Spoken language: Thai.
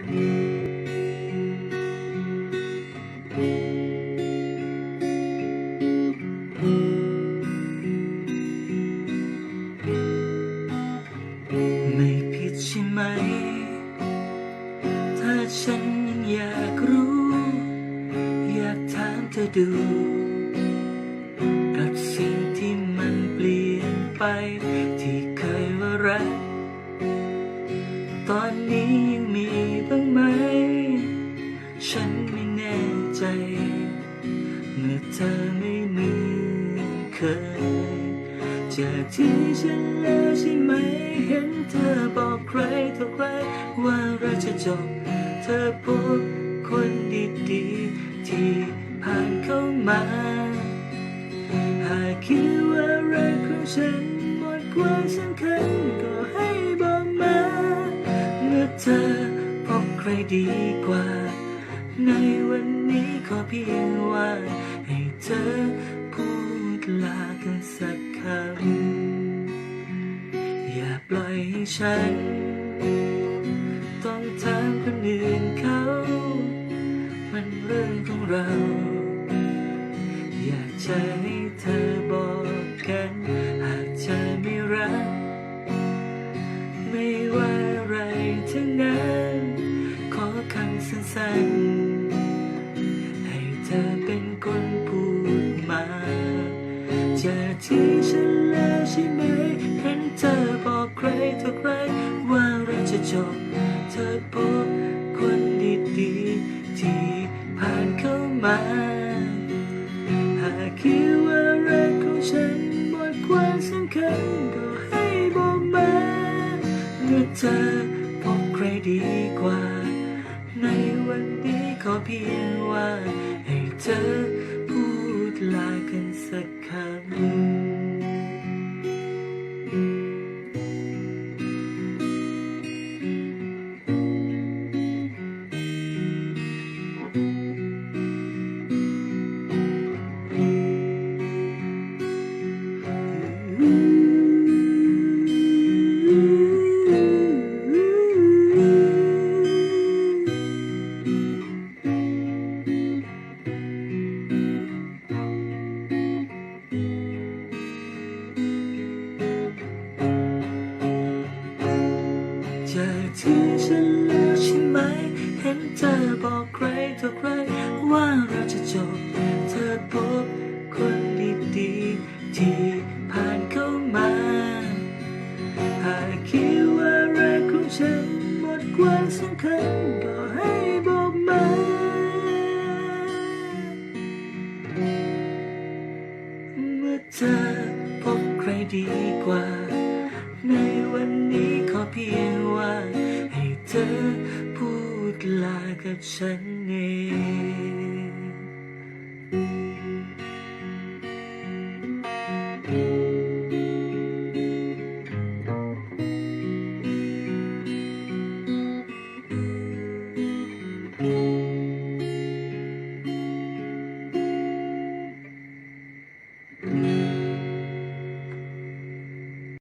ไม่ผิดใช่ไหม ถ้าฉันยังอยากรู้ อยากถามเธอดู กับสิ่งที่มันเปลี่ยนไป ที่เคยว่ารัก ตอนนี้ยังมี ใจ เมื่อเธอไม่เหมือนเคยจากที่ฉันแล้วใช่ไหม เห็นเธอบอกใครต่อใคร ว่าเราจะจบ เธอพบคนดีๆ ที่ผ่านเข้ามา หากคิดว่ารักของฉันหมดความสำคัญก็ให้บอกมา เมื่อเธอพบใครดีกว่า ในวันนี้ขอเพียงว่าให้เธอพูดลากันสักคำ อย่าปล่อยให้ฉัน ต้องถามคนอื่นเขา มันเรื่องของเรา อยากจะให้เธอบอกกัน หากเธอไม่รัก ไม่ว่าอะไรทั้งนั้นขอคำสั้นๆ จากที่ฉันแล้วใช่ไหมเห็นเธอบอกใครต่อใครว่าเราจะจบ เธอพบคนดีๆที่ผ่านเข้ามา หากคิดว่ารักของฉันหมดความสำคัญก็ให้บอกมาเมื่อเธอพบใครดีกว่า ในวันนี้ขอเพียงว่าให้เธอ ต่อใครว่าเราจะจบ เธอพบคนดีๆที่ผ่านเข้ามา หากคิดว่ารักของฉันหมดความสำคัญก็ให้บอกมาเมื่อเธอพบใครดีกว่า ในวันนี้ขอเพียงว่าให้เธอ 那个衬衣